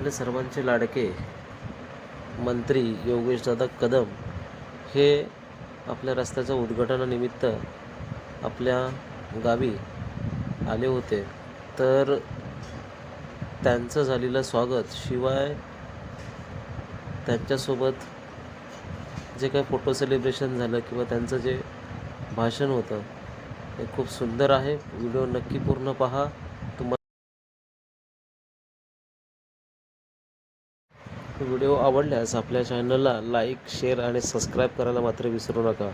आपले सर्वांचे लाडके मंत्री योगेशदादा कदम हे आपल्या रस्त्याच्या उद्घाटनानिमित्त आपल्या गावी आले होते. तर त्यांचं झालेलं स्वागत शिवाय त्यांच्यासोबत जे काही फोटो सेलिब्रेशन झालं किंवा त्यांचं जे भाषण होतं हे खूप सुंदर आहे. व्हिडिओ नक्की पूर्ण पहा. व्हिडिओ आवडल्यास आपल्या चॅनलला लाईक शेअर आणि सबस्क्राईब करायला मात्र विसरू नका.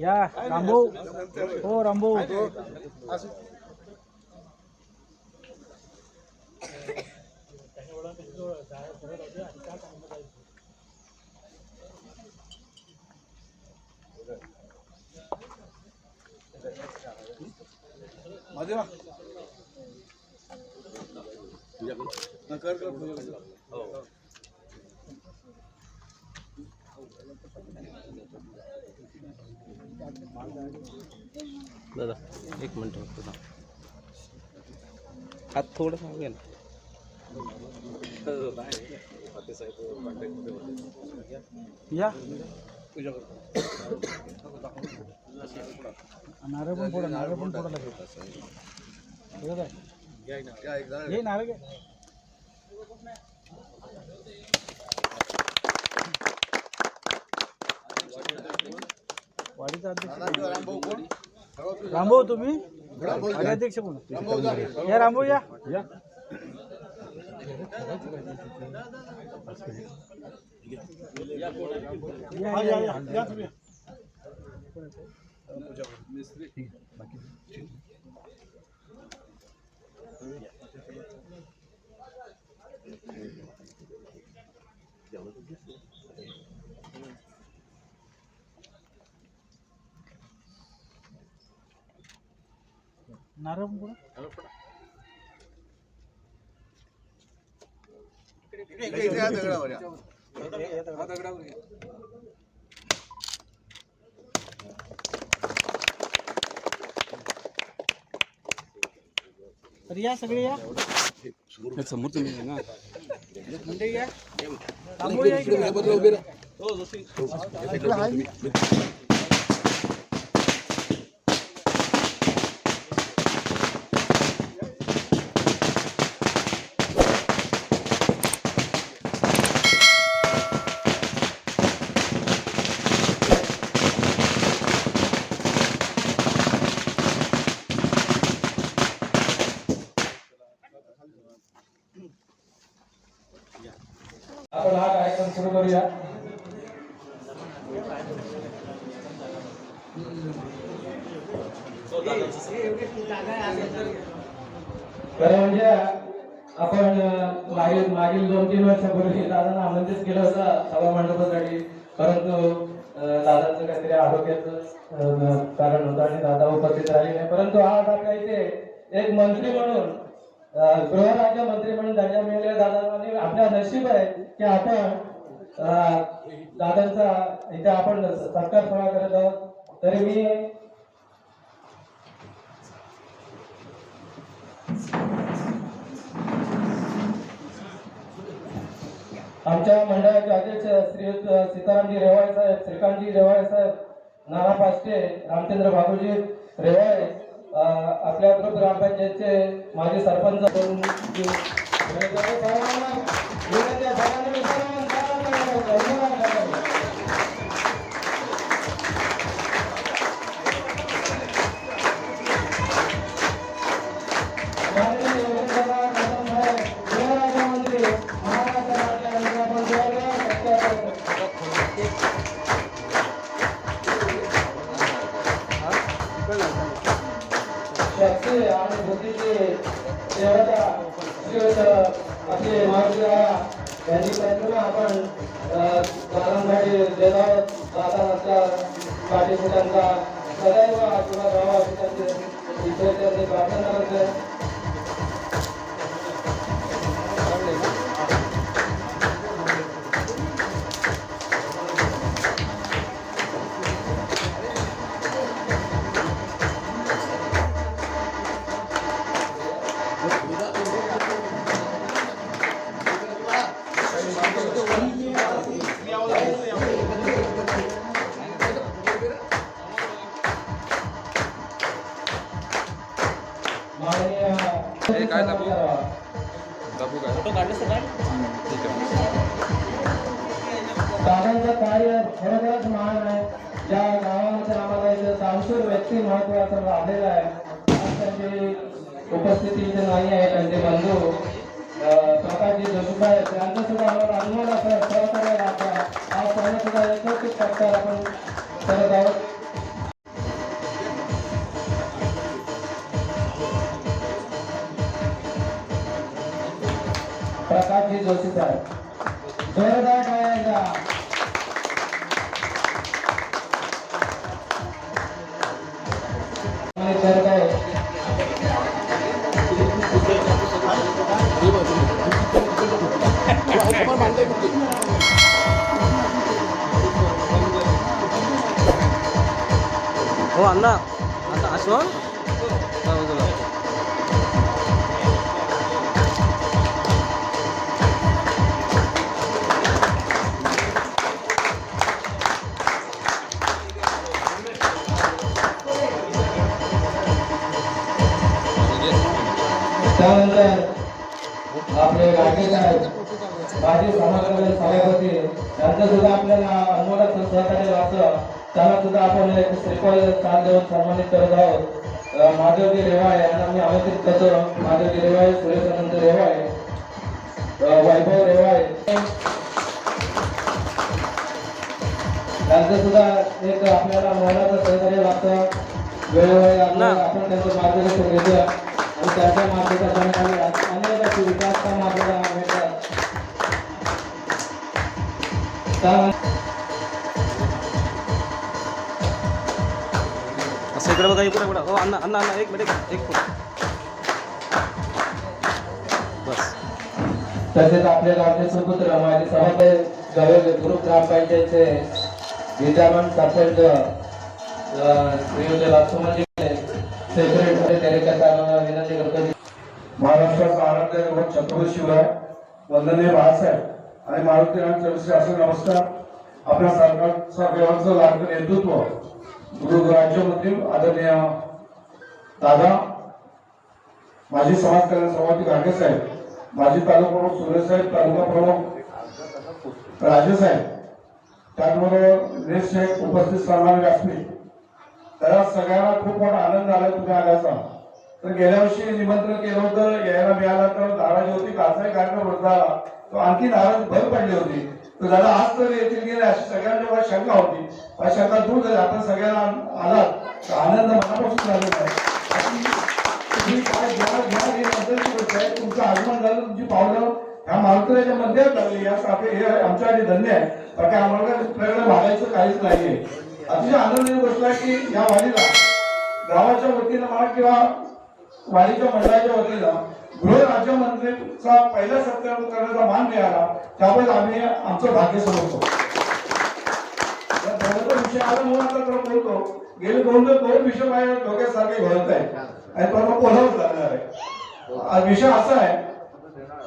या रामभाऊ हो रामभाऊ दादा एक मिनट फक्त हात थोडं मागे ना या पूजा करतो. नारळ पण फोडा नारळ पण फोडा लागेल. बरोबर ये नारळ घे. वाडीचा अध्यक्ष रामभाऊ तुम्ही? वाडी अध्यक्ष कोण? या रामभाऊ या. नारम या या या तर या सगळे या. समोर तुम्ही ना. मंडळी या रांगोळी या इकडे. इकडे आहे मी. आपण हा कार्यक्रम सुरू करूया खरं म्हणजे आपण अं, मागील मागील दोन तीन वर्षापूर्वी दादांना आमंत्रित केलं होतं सभा मंडपासाठी परंतु अं, दादाचं काहीतरी आरोग्याचं कारण होतं आणि दादा उपस्थित राहिले. नाही परंतु आज आपल्या इथे एक मंत्री म्हणून गृहराज्य मंत्री म्हणून दर्जा मिळालेल्या दादा आपल्या नशीब आहे की आपण दादांचा इथे आपण सत्कार सोहळा करत आहोत. तरी मी आमच्या मंडळाचे अध्यक्ष श्री सीतारामजी रेवाळे साहेब श्रीकांतजी रेवाळे साहेब नाना पाष्टे रामचंद्र बाबूजी रेवाळे आपल्या ग्रुप ग्रामपंचायतचे माजी सरपंच देत आहोत दादांच्या सदैव आशीर्वाद राहावा अशी त्यांची प्रार्थना करते माननीय काय दाबू? करावा. दाबू काय? फोटो काढलेस काढ ठीक आहे. दादांचं कार्य खरोखरच महान आहे. ज्या गावामध्ये आम्हाला इथे दानशूर व्यक्ती महत्त्वाचा लाभलेला आहे त्यांची उपस्थिती इथे नाही आहे त्यांचे बंधू. प्रकाशजी जोशीबाई त्यांचं सुद्धा आम्हाला अनुभव असं सहकार्य लाभला आज त्यांना सुद्धा एकत्रित सत्कार आपण करत आहोत प्रकाशजी जोशी साहेब जोरदार टाळ्या आणि करत आहे हो त्यानंतर आपले गाडगे साहेब माजी समाजवादी सभापती यांचं सुद्धा आपल्याला अनमोलात सहकार्य लागतं. त्याला सुद्धा आपण एक श्रीफळ चाल देऊन सन्मानित करत आहोत. माधवजी रेवाळे यांना मी आमंत्रित करतो. माधवजी रेवाळे सुरेश अनंत रेवाळे वैभव रेवाळे. त्यांचं सुद्धा एक आपल्याला मोलाचं सहकार्य लागतं. वेळोवेळी आपण त्यांचं मार्गदर्शन घेतो आणि त्यांच्या मार्गदर्शनाखाली अनेक अशी विकास काम आपल्याला भेटतात त्यानंतर असं इकडे बघा इकडे बघा. हो अण्णा अण्णा अण्णा एक मिनिट एक बस. तसेच आपल्या गावचे सुपुत्र माझे सभापती गवे ग्रुप ग्रामपंचायतचे विद्यमान सरपंच श्रीयुत राजकुमारजी सेक्रेटरी कार्यकर्त्यांना विनंती करतो की महाराष्ट्राचा आराध्य छत्रपती शिवराय वंदनीय बाळासाहेब आणि मारुती रामचंद्र असं नमस्कार. आपल्या सरकारचा व्यवस्था लागतं नेतृत्व गृह राज्यमंत्री आदरणीय दादा माजी समाज कल्याण सभापती घाटे साहेब माजी तालुका प्रमुख सुरेश साहेब तालुका प्रमुख राजे साहेब त्याचबरोबर शेख उपस्थित सन्मान व्यासपीठ. त्याला सगळ्यांना खूप मोठा आनंद आला तुम्ही आल्याचा. तर गेल्या वर्षी निमंत्रण केलं होतं यायला मिळाला तर नाराजी होती कालचाही कार्यक्रम रद्द झाला. तो आणखी नाराज भर पडली होती. तर दादा आज तर येतील गेले अशी सगळ्यांच्या मला शंका होती. पण शंका दूर झाली. आपण सगळ्यांना आलात. तर आनंद मनापासून झालेला आहे. आणि तुम्ही काय तुमचं आगमन झालं तुमची पावलं ह्या मारुतीच्या मध्येच लागली. यासाठी हे आमच्यासाठी धन्य आहे. बाकी आम्हाला प्रेरणा भागायचं काहीच नाहीये. अतिशय आनंदाची गोष्ट आहे की या वाडीला गावाच्या वतीनं म्हणा किंवा वाणिज्य मंडळाच्या वतीनं गृह राज्यमंत्रीचा पहिला सत्कार करण्याचा मान मिळाला त्यामुळे आम्ही आमचं भाग्य समजतो विषय आला म्हणून आता तर बोलतो. गेले दोन दोन दोन विषय माझ्या डोक्यासारखे घडत आहे आणि तो आता बोलावंच लागणार आहे. विषय असा आहे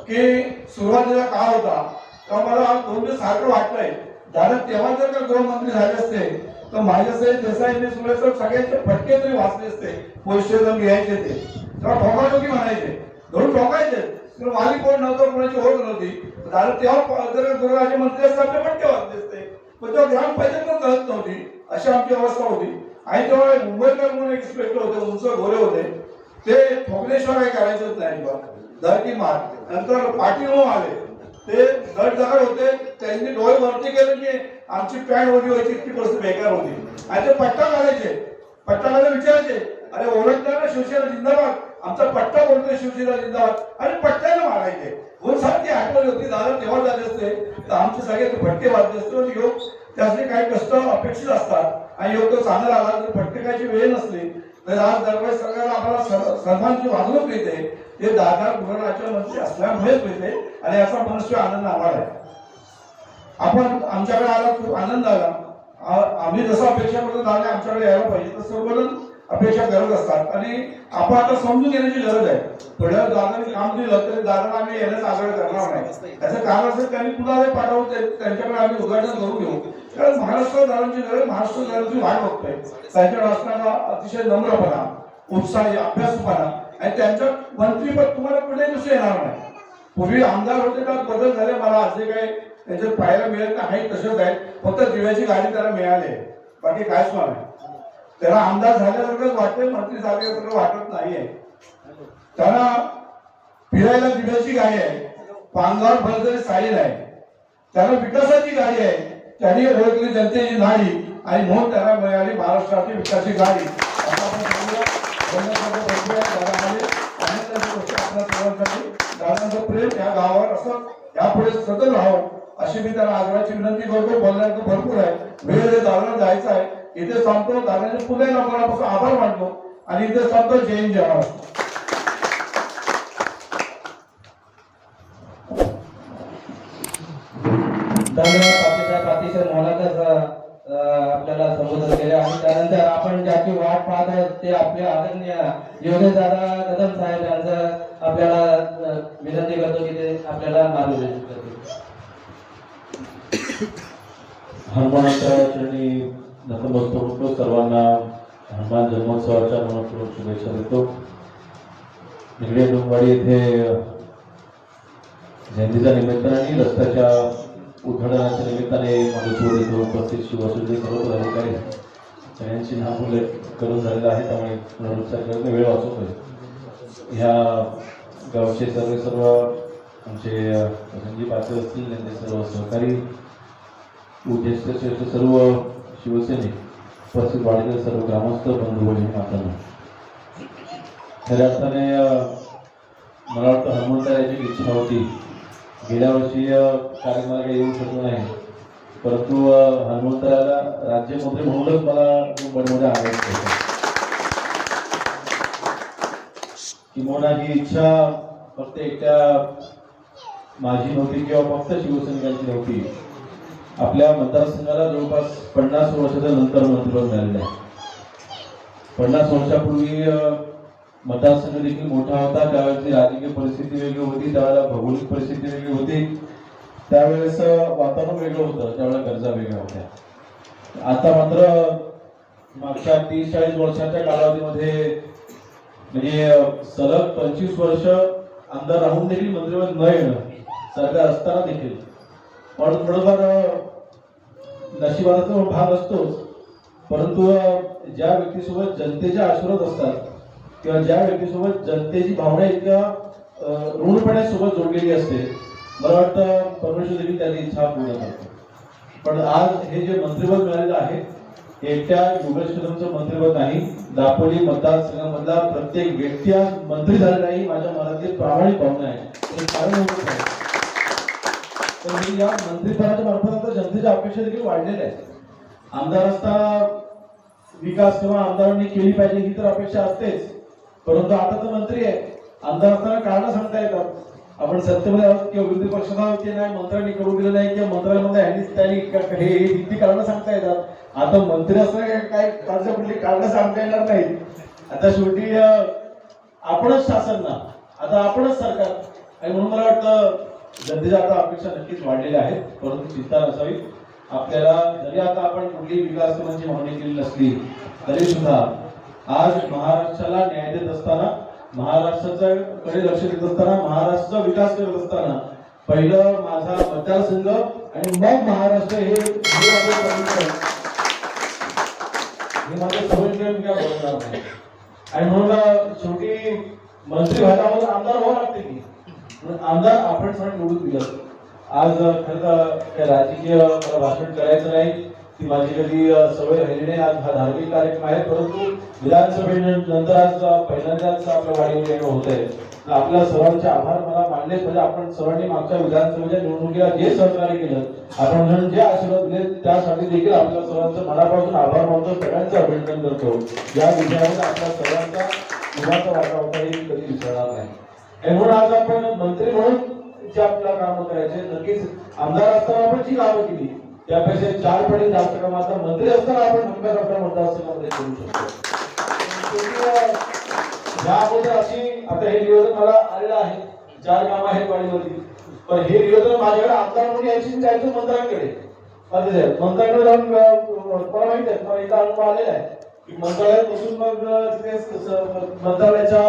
की सुरुवातीला काय होता तेव्हा मला दोन दिवस सारखं वाटलंय. झालं तेव्हा जर का गृहमंत्री झाले असते तर माझ्यासहित देसाईने सुरेश सगळ्यांचे फटके तरी वाचले असते. पैसे जर घ्यायचे ते. तेव्हा ठोकाटोकी म्हणायचे? धरून ठोकायचे. तर माझी कोण नव्हतं कोणाची ओळख नव्हती. दादा तेव्हा जर गृहराज्यमंत्री असतात तर फटके वाचले असते. पण तेव्हा ग्रामपंचायत पण कळत नव्हती. अशी आमची अवस्था होती. आणि तेव्हा मुंबईकर म्हणून एक स्पेक्टर होते उंच गोरे होते. ते ठोकल्याशिवाय काही करायचंच नाही अजिबात. की मार नंतर पाटील आले. ते दट दगड होते. त्यांनी डोळे वरती केले की आमची पॅन्ट ओढी व्हायची इतकी परिस्थिती बेकार होती. आणि ते पट्टा घालायचे. पट्टा घालायला विचारायचे अरे ओळखणार ना शिवसेना जिंदाबाद. आमचा पट्टा बोलतोय शिवसेना जिंदाबाद. आणि पट्ट्याला मारायचे. म्हणून सारखी आठवण होती दादा तेव्हा झाले असते. तर आमचे सगळे ते फटके वाजले असते. म्हणजे आणि योग त्यासाठी काही कष्ट अपेक्षित असतात. आणि योग तो चांगला आला तर फटकेकाची वेळ नसली. तर आज दरवेळेस सगळ्याला आम्हाला सर्वांची वागणूक मिळते. ते दादा गुरुराच्या मंत्री असल्यामुळेच मिळते. आणि याचा मनस्वी आनंद आम्हाला आहे. आपण आमच्याकडे आला खूप आनंद आला. आम्ही जसं अपेक्षा करतो दादा आमच्याकडे यायला पाहिजे. तसं सर्वजण अपेक्षा करत असतात. आणि आपण आता समजून घेण्याची गरज आहे. थोड्या दादाने काम दिलं तरी दादाला आम्ही येण्याचा आग्रह करणार नाही. त्याचं कारण असेल त्यांनी पुन्हा पाठवून त्यांच्याकडे आम्ही उद्घाटन करून घेऊ. कारण महाराष्ट्र दादांची गरज महाराष्ट्र दादांची वाट बघतोय. त्यांच्याकडे असणारा अतिशय नम्रपणा उत्साही अभ्यासपणा आणि त्यांच्या मंत्रीपद तुम्हाला कुठे दिवशी येणार नाही. पूर्वी आमदार होते का बदल झाले. मला असे काही त्याचे पाहायला मिळत नाही तसंच आहे. फक्त दिव्याची गाडी त्याला मिळाली बाकी कायच नाही. त्याला आमदार झाल्यासारखंच वाटतंय मंत्री झाल्यासारखं वाटत नाहीये. त्याला फिरायला दिव्याची गाडी आहे. पांगावर भरतरी साईल आहे त्याला विकासाची गाडी आहे. त्यांनी ओळखली जनतेची नाडी आणि म्हणून त्याला मिळाली महाराष्ट्राची विकासाची गाडी. दादांचं प्रेम या गावावर असं. यापुढे सतत राहावं. अशी मी त्याला आग्रहाची विनंती करतो बोलण्याचं भरपूर आहे. वेळ आहे, दादाला जायचं आहे. इथे सांगतो दादाने पुन्हा एकदा मनापासून आभार मानतो आणि इथे सांगतो जैन हिंद धन्यवाद पाटील अतिशय मोलाचं आपल्याला संबोधन केले आणि त्यानंतर आपण ज्याची वाट पाहत आहोत ते आपले आदरणीय योगेश दादा कदम साहेब यांचं आपल्याला विनंती करतो की ते आपल्याला मार्गदर्शन करतील हनुमानाच्या चरणी नतमस्तक सर्वांना हनुमान जन्मोत्सवाच्या मनपूर्वक शुभेच्छा देतो. निगडे डोंगवाडी येथे जयंतीच्या निमित्ताने आणि रस्त्याच्या उद्घाटनाच्या निमित्ताने माझ्यासोबत येथे उपस्थित शिवसेनेचे सर्व अधिकारी सगळ्यांची नाव करून झालेलं आहे. त्यामुळे पुनरुच्चार करत वेळ वाचवतोय ह्या गावचे सर्व सर्व आमचे संजीव पाटील असतील त्यांचे सर्व सहकारी उद्देश श्रेष्ठ सर्व शिवसैनिक उपस्थित वाढलेले सर्व ग्रामस्थ बंधू बहिणी मातांनो. खऱ्या अर्थाने मला वाटतं हनुमंता याची इच्छा होती. गेल्या वर्षी कार्यक्रमाला काही येऊ शकलो नाही. परंतु हनुमंतराला राज्यमंत्री म्हणूनच मला मुंबईमध्ये आवडत. होतं किंवा ही इच्छा फक्त एकट्या माझी नव्हती किंवा फक्त शिवसैनिकांची नव्हती. आपल्या मतदारसंघाला जवळपास पन्नास वर्षाच्या नंतर मंत्रिपद मिळालेलं आहे. पन्नास वर्षापूर्वी मतदारसंघ देखील मोठा होता. त्यावेळेची राजकीय परिस्थिती वेगळी होती. त्यावेळेला भौगोलिक परिस्थिती वेगळी होती. त्यावेळेस वातावरण वेगळं होतं. त्यावेळेला गरजा वेगळ्या होत्या. आता मात्र मागच्या तीस चाळीस वर्षाच्या कालावधीमध्ये म्हणजे सलग पंचवीस वर्ष आमदार राहून देखील मंत्रिपद न येणं सरकार असताना देखील. पण थोडंफार नशिबाचा भाग असतोच. परंतु ज्या व्यक्तीसोबत जनतेच्या आशीर्वाद असतात किंवा ज्या व्यक्तीसोबत जनतेची भावना इतक्या ऋणपणे सोबत जोडलेली असते मला वाटतं परमेश्वर देवी त्याची इच्छा पूर्ण करतो पण आज हे जे मंत्रिपद मिळालेलं आहे हे एकट्या योगेश मंत्रिपद नाही. दापोली मतदारसंघामधला प्रत्येक व्यक्ती आज मंत्री झालेला आहे ही माझ्या मनातील प्रामाणिक भावना आहे. कारण एवढंच आहे. तर मी या मंत्रिपदाच्या मार्फत आता जनतेच्या अपेक्षा देखील वाढलेल्या आहेत. आमदार असता विकास किंवा आमदारांनी केली पाहिजे ही तर अपेक्षा असतेच. परंतु आता तर मंत्री आहे आमदार असताना कारण सांगता येतात. आपण सत्तेमध्ये आहोत किंवा विरोधी पक्षात आहोत की नाही मंत्र्यांनी करून दिलं नाही किंवा मंत्रालयामध्ये ह्यांनीच त्यांनी हे हे किती कारण सांगता येतात. आता मंत्री असताना काय- काय कुठली कारण सांगता येणार नाही आता शेवटी आपणच शासन ना आता आपणच सरकार. आणि म्हणून मला वाटतं जनतेच्या आता अपेक्षा नक्कीच वाढलेल्या आहेत परंतु चिंता नसावी आपल्याला जरी आता आपण कुठली विकास कामांची मागणी केली नसली तरी सुद्धा आज महाराष्ट्राला न्याय देत असताना महाराष्ट्राच्या कडे लक्ष देत असताना महाराष्ट्राचा विकास करत असताना पहिलं माझा मतदारसंघ आणि मग महाराष्ट्र हे माझं समीकरण. काय बोलणार नाही आणि म्हणून शेवटी मंत्री व्हायला आमदार व्हावं लागते की आमदार आपण सगळं निवडून दिलं आज खरं तर काय राजकीय मला भाषण करायचं नाही ती माझी कधी सवय राहिली नाही. आज हा धार्मिक कार्यक्रम आहे परंतु विधानसभेनंतर आज पहिल्यांदाच आपल्या वाढीव होत आहे आपल्या सर्वांचे आभार मला मानले. म्हणजे आपण सर्वांनी मागच्या विधानसभेच्या निवडणुकीला जे सहकार्य केलं आपण म्हणून जे आशीर्वाद दिले त्यासाठी देखील आपल्या सर्वांचं मनापासून आभार मानतो. सगळ्यांचं अभिनंदन करतो. या विषयावर आपल्या सर्वांचा मुलाचा वाटा होता हे कधी विसरणार नाही. आणि म्हणून आज आपण मंत्री म्हणून जे आपल्याला कामं करायचे नक्कीच आमदार असताना आपण जी कामं केली त्यापेक्षा चार पटी जास्त काम आता मंत्री असताना आपण नक्कीच आपल्या मतदारसंघामध्ये करू शकतो. या अगोदर अशी आता हे निवेदन मला आलेलं आहे. चार काम आहेत वाडीवरती पण हे निवेदन माझ्याकडे आमदार म्हणून यायची जायचं मंत्र्यांकडे. मंत्र्यांकडे जाऊन मला माहीत आहे मला इथं अनुभव आलेला आहे. की मंत्रालयात बसून मग तिथे मंत्रालयाच्या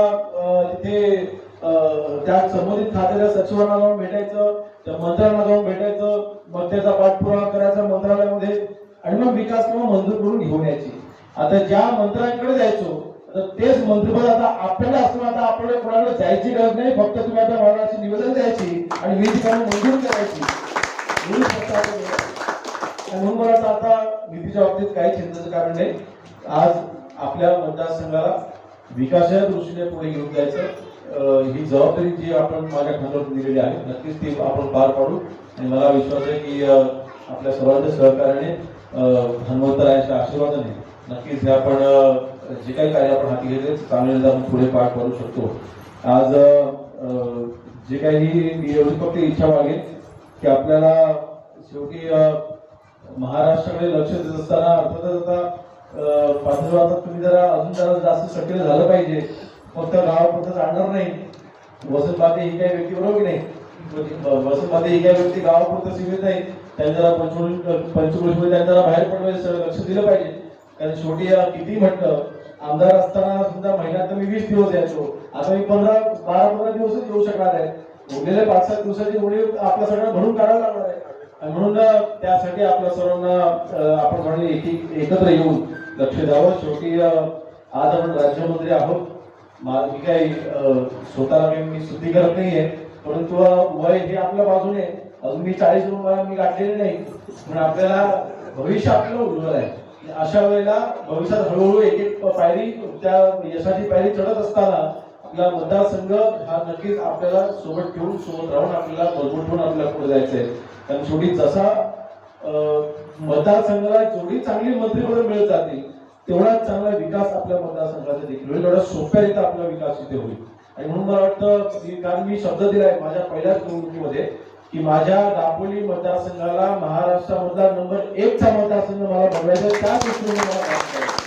संबंधित खात्याच्या सचिवांना जाऊन भेटायचं त्या मंत्र्यांना जाऊन भेटायचं मग त्याचा पाठपुरावा करायचा मंत्रालयामध्ये आणि मग विकास किंवा मंजूर करून घेऊन यायची. आता ज्या मंत्र्यांकडे जायचो तर तेच मंत्रिपद आता आपल्याला असून आता आपल्याला कोणाकडे जायची गरज नाही फक्त तुम्ही आता मला निवेदन द्यायची आणि वीज कामं मंजूर करायची. म्हणून मला आता निधीच्या बाबतीत काही चिंतेचं कारण नाही. आज आपल्या मतदारसंघाला विकासाच्या दृष्टीने पुढे घेऊन जायचं. ही जबाबदारी जी आपण माझ्या खांद्यावर दिलेली आहे नक्कीच ती आपण पार पाडू. आणि मला विश्वास आहे की आपल्या सर्वांच्या सहकार्याने हनुमंतरायाच्या आशीर्वादाने नक्कीच हे आपण जे काही कार्य आपण हाती घेतले चांगले आपण पुढे पार पाडू शकतो. आज जे काही ही एवढी फक्त इच्छा मागेल की आपल्याला शेवटी महाराष्ट्राकडे लक्ष देत असताना अर्थातच आता पाठिंबा तुम्ही जरा अजून जरा जास्त सक्रिय झालं पाहिजे. फक्त गावापुरतं जाणार नाही. वसंत ही काही व्यक्ती बरोबर नाही? म्हणजे वसंत ही काही व्यक्ती गावापुरतं सीमित नाही. त्यांनी जरा पंचकुल त्यांना बाहेर पडवायचं लक्ष दिलं पाहिजे. कारण शेवटी किती म्हटलं आमदार असताना सुद्धा महिन्यात मी वीस दिवस यायचो. आता मी पंधरा बारा पंधरा दिवसच येऊ शकणार आहे. उरलेल्या पाच सात दिवसाची एवढी आपल्या सगळ्यांना भरून काढावं लागणार आहे. म्हणून त्यासाठी आपल्या सर्वांना आपण म्हणले एक एकत्र येऊन लक्ष द्यावं. शेवटी आज आपण राज्यमंत्री आहोत. मी काही स्वतःला मी स्तुती करत नाहीये परंतु वय हे आपल्या बाजूने अजून मी चाळीस रुपया मी गाठलेले नाही. पण आपल्याला भविष्य आपल्याला उज्ज्वल आहे. अशा वेळेला भविष्यात हळूहळू एक एक पायरी त्या यशाची पायरी चढत असताना आपला मतदारसंघ हा नक्कीच आपल्याला सोबत ठेवून सोबत राहून आपल्याला मजबूत ठेवून आपल्याला पुढे जायचंय. कारण शेवटी जसा मतदारसंघाला जेवढी चांगली मंत्रिपद मिळत जातील तेवढाच चांगला विकास आपल्या मतदारसंघाचा देखील होईल. तेवढा सोप्या रीत आपला विकास इथे होईल. आणि म्हणून मला वाटतं कारण मी शब्द दिलाय माझ्या पहिल्याच निवडणुकीमध्ये की माझ्या दापोली मतदारसंघाला महाराष्ट्रामधला नंबर एक चा मतदारसंघ मला बनवायचा त्या दृष्टीने मला काम करायचं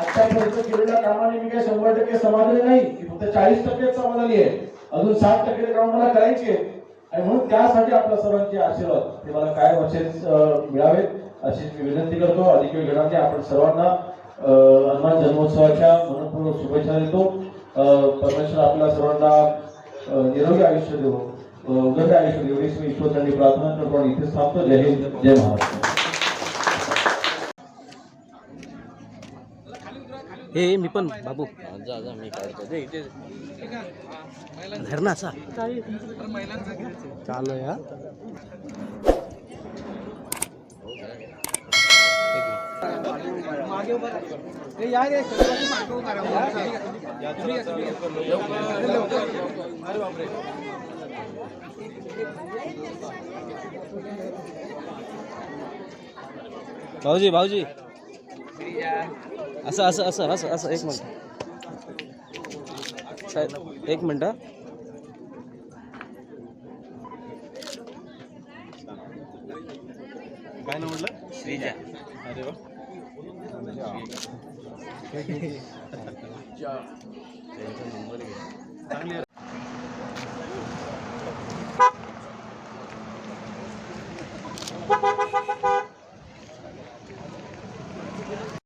आतापर्यंत केलेल्या कामाने मी काय शंभर टक्के समाधानी नाही. की फक्त चाळीस टक्केच समाधानी आहे. अजून सात टक्के काम मला करायची आहे. आणि म्हणून त्यासाठी आपल्या सर्वांचे आशीर्वाद. ते मला काय वर्षे मिळावेत? अशी मी विनंती करतो. अधिक वेळ नाही आपण सर्वांना अं, हनुमान जन्मोत्सवाच्या मनपूर्वक शुभेच्छा देतो. अं, परमेश्वर आपल्या सर्वांना निरोगी आयुष्य देऊ अं, उदंड आयुष्य देऊ एवढीच मी ईश्वरांनी प्रार्थना करतो आणि इथेच थांबतो. जय हिंद जय महाराष्ट्र. हे मी पण बाबू. जा जा मी काढतो दे इथे धर ना असा चालू आहे भाऊजी भाऊजी असं असं असं एक मिनिट. एक मिनिट चांगली